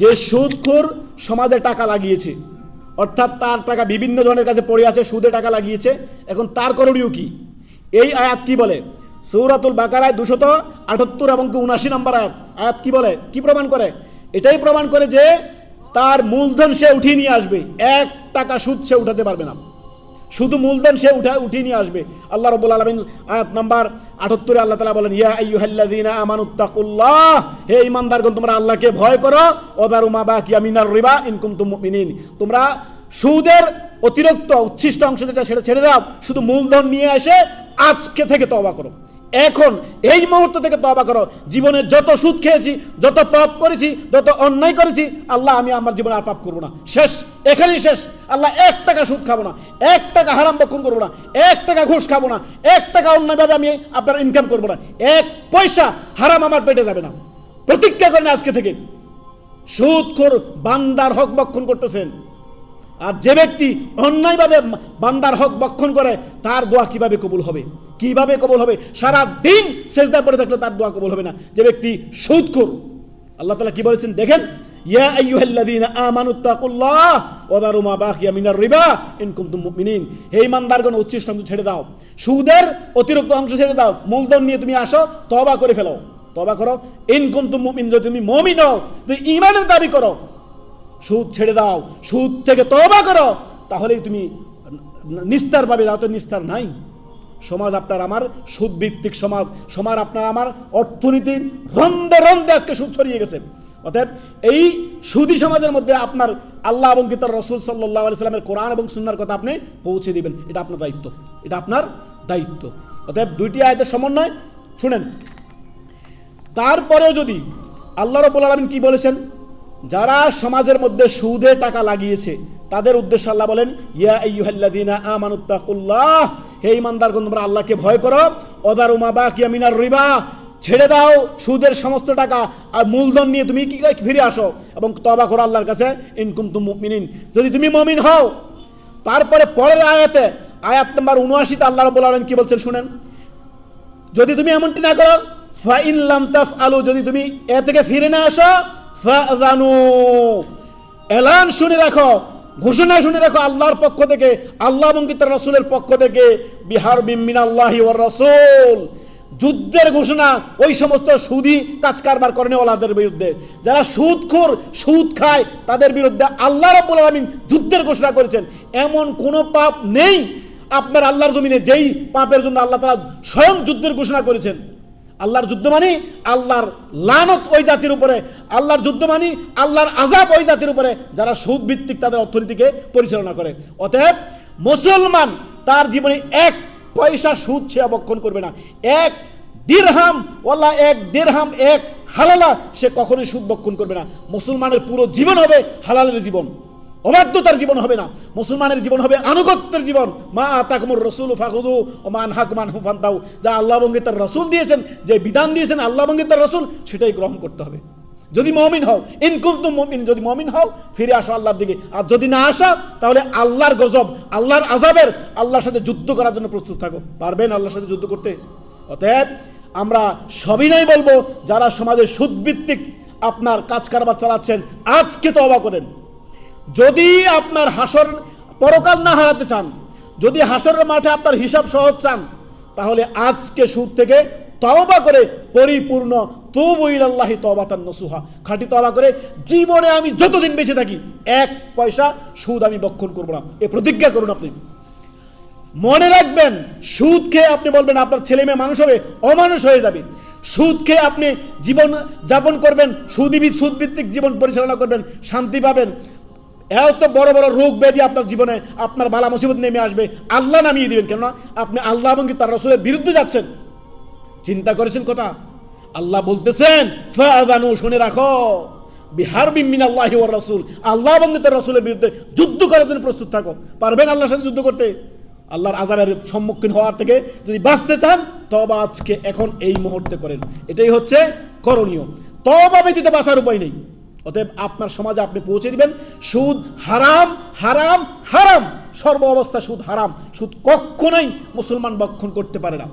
যে সুদখোর সমাজে টাকা লাগিয়েছে, অর্থাৎ তার টাকা বিভিন্ন জনের কাছে পড়ে আছে, সুদে টাকা লাগিয়েছে, এখন তার করণীয় কি? এই আয়াত কি বলে? সৌরাতুল বাকারায় দুশত আটাত্তর এবং উনাশি নম্বর আয়াত। আয়াত কি বলে? কি প্রমাণ করে? এটাই প্রমাণ করে যে তার মূলধন সে উঠিয়ে নিয়ে আসবে। এক টাকা সুদ সে উঠাতে পারবে না। শুধু মূলধন সে উঠা, উঠিয়ে নিয়ে আসবে। আল্লাহ রবুল আলমিন আয়াত নাম্বার আটাত্তরে আল্লাহ তালা বলেন, ইয়া আইয়ুহাল্লাযীনা আমানুত্তাকুল্লাহ হে ইমানদারগণ তোমরা আল্লাহকে ভয় করো। ওদারু মা বাকিয়া মিনার রিবা ইন কুনতুম মুমিনিন। তোমরা সুদের অতিরিক্ত, উচ্ছিষ্ট অংশ যেটা, সেটা ছেড়ে দাও। শুধু মূলধন নিয়ে এসে আজকে থেকে তওবা করো। এখন এই মুহূর্ত থেকে তবা করো। জীবনে যত সুদ খেয়েছি, যত পাপ করেছি, যত অন্যায় করেছি, আল্লাহ আমি আমার জীবনে আর পাপ করব না। শেষ, এখানেই শেষ। আল্লাহ এক টাকা সুদ খাব না। এক টাকা হারাম বক্ষণ করব না। এক টাকা ঘুষ খাব না। এক টাকা অন্যায়ভাবে আমি আপনার ইনকাম করব না। এক পয়সা হারাম আমার পেটে যাবে না। প্রতিজ্ঞা করেন আজকে থেকে। সুদখোর বান্দার হক বক্ষণ করতেছেন। আর যে ব্যক্তি অন্যায়ভাবে বান্দার হক বক্ষণ করে, তার দোয়া কীভাবে কবুল হবে? কীভাবে কবুল হবে? সারা দিন সেজদা পড়ে থাকলে তার দোয়া কবুল হবে না। যে ব্যক্তি সুদখোর আল্লাহ তালা কি বলেছেন? দেখেন, ইয়া আইয়ুহাল্লাযীনা আমানুত্তাকুল্লাহ ওয়া দারু মা বাকিয়া মিনার রিবা ইন কুনতুম মুমিনিন। হে ইমানদারগণ উচ্ছিষ্ট অংশ ছেড়ে দাও। সুদের অতিরিক্ত অংশ ছেড়ে দাও। মূলধন নিয়ে তুমি আসো, তওবা করে ফেলো। তওবা করো। ইন কুনতুম মুমিন, যদি তুমি মুমিন হও তুমি ঈমানের দাবি করো সুদ ছেড়ে দাও, সুদ থেকে তওবা করো। তাহলেই তুমি নিস্তার পাবে না তো নিস্তার নাই। সমাজ আপনার আমার সুদ ভিত্তিক সমাজ। সমাজ আপনার আমার অর্থনীতির রন্ধে রন্ধে আজকে সুদ ছড়িয়ে গেছে। অতএব এই সুদী সমাজের মধ্যে আপনার আল্লাহ এবং গীতার রসুল সাল্লাহ সাল্লামের কোরআন এবং সুন্নার কথা আপনি পৌঁছে দিবেন। এটা আপনার দায়িত্ব। এটা আপনার দায়িত্ব। অতএব দুইটি আয়তের সমন্বয়। শুনেন, তারপরেও যদি আল্লাহ রবুল আলমিন কি বলেছেন? যারা সমাজের মধ্যে সুদে টাকা লাগিয়েছে, তাদের উদ্দেশ্যে আল্লাহ বলেন, ইয়া আইয়ুহাল্লাযীনা আমানুত্তাকুল্লাহ, হে ইমানদারগণ তোমরা আল্লাহকে ভয় করো। অদারু মা বাকিয়া মিনার রিবা, ছেড়ে দাও সুদের সমস্ত টাকা আর মূলধন নিয়ে তুমি কি ফিরে আসো এবং তবা করো আল্লাহর কাছে ইনকুম তুম মুমিনিন। যদি তুমি মমিন হও, তারপরে পরের আয়াতে, আয়াত নাম্বার উনআশিতে আল্লাহ আলামিন কি বলছেন শুনেন? যদি তুমি এমনটি না করো, ফাইন লাম তাফ আলু যদি তুমি এ থেকে ফিরে না আসো এলান শুনে রাখো, ঘোষণা শুনে রাখো আল্লাহর পক্ষ থেকে, আল্লাহ এবং রসুলের পক্ষ থেকে, বিহার বিমিন আল্লাহি ওর রসুল। যুদ্ধের ঘোষণা, ওই সমস্ত সুদি কাজ কারবার করেন ওলাদের বিরুদ্ধে। যারা সুদখোর, সুদ খায়, তাদের বিরুদ্ধে আল্লাহ রাব্বুল আলামিন যুদ্ধের ঘোষণা করেছেন। এমন কোনো পাপ নেই, আপনার আল্লাহর জমিনে যেই পাপের জন্য আল্লাহ তাআলা স্বয়ং যুদ্ধের ঘোষণা করেছেন। আল্লাহর যুদ্ধ মানে আল্লাহর লানত ওই জাতির উপরে, আল্লাহর যুদ্ধ মানে আল্লাহর আজাব ওই জাতির উপরে, যারা সুদ ভিত্তিক তাদের অর্থনীতিকে পরিচালনা করে। অতএব মুসলমান তার জীবনে এক পয়সা সুদ সে অবক্ষণ করবে না। এক দিরহাম, ওয়াল্লাহ, এক দিরহাম, এক হালালা সে কখনোই সুদ বক্ষণ করবে না। মুসলমানের পুরো জীবন হবে হালালের জীবন। অবাধ্যতার জীবন হবে না। মুসলমানের জীবন হবে আনুগত্যের জীবন। মা আতাকুমুর রসুল ফাহুদু ও মান হাকমান হুফান্তাউ যা আল্লাহ বঙ্গে তার রসুল দিয়েছেন, যে বিধান দিয়েছেন আল্লাহ বঙ্গে তার রসুল, সেটাই গ্রহণ করতে হবে। যদি মমিন হও ইনকুম তুম মমিন, যদি মমিন হও, ফিরে আসো আল্লাহর দিকে। আর যদি না আসো, তাহলে আল্লাহর গজব, আল্লাহর আজাবের আল্লাহর সাথে যুদ্ধ করার জন্য প্রস্তুত থাকো। পারবেন আল্লাহর সাথে যুদ্ধ করতে? অতএব আমরা সবিনয় বলব, যারা সমাজের সুদভিত্তিক আপনার কাজ কারবার চালাচ্ছেন, আজকে তো অবাক করেন। যদি আপনার হাসর পরকাল না হারাতে চান, যদি হাসরের মাঠে আপনার হিসাব সহজ চান, তাহলে আজকে সুদ থেকে তওবা করে পরিপূর্ণ তবু ইলাল্লাহি তওবাতান নসুহা। খাঁটি তওবা করে জীবনে আমি যতদিন বেঁচে থাকি, এক পয়সা সুদ আমি বক্ষণ করব না। এ প্রতিজ্ঞা করুন আপনি। মনে রাখবেন, সুদ খেয়ে আপনি বলবেন, আপনার ছেলে মেয়ে মানুষ হবে, অমানুষ হয়ে যাবে। সুদ খেয়ে আপনি জীবন যাপন করবেন সুদীবিদ সুদভিত্তিক জীবন পরিচালনা করবেন, শান্তি পাবেন। এত বড় বড় রোগ ব্যাধি আপনার জীবনে আপনার বালা মুসিবত নেমে আসবে। আল্লাহ নামিয়ে দিবেন, কেননা আপনি আল্লাহ এবং তার রসুলের বিরুদ্ধে যাচ্ছেন। চিন্তা করেছেন কথা? আল্লাহ বলতেছেন ফাদানু শুনে রাখো। বিহার বিমিন আল্লাহ ওর রসুল। আল্লাহ এবং তার রসুলের বিরুদ্ধে যুদ্ধ করার জন্য প্রস্তুত থাকো। পারবেন আল্লাহর সাথে যুদ্ধ করতে? আল্লাহর আজাবের সম্মুখীন হওয়ার থেকে যদি বাঁচতে চান তবা আজকে, এখন, এই মুহূর্তে করেন। এটাই হচ্ছে করণীয়। তবা ব্যতীত বাঁচার উপায় নেই। অতএব আপনার সমাজে আপনি পৌঁছে দিবেন। সুদ হারাম হারাম হারাম। সর্ব অবস্থা সুদ হারাম। সুদ কখনোই মুসলমান বক্ষণ করতে পারে না।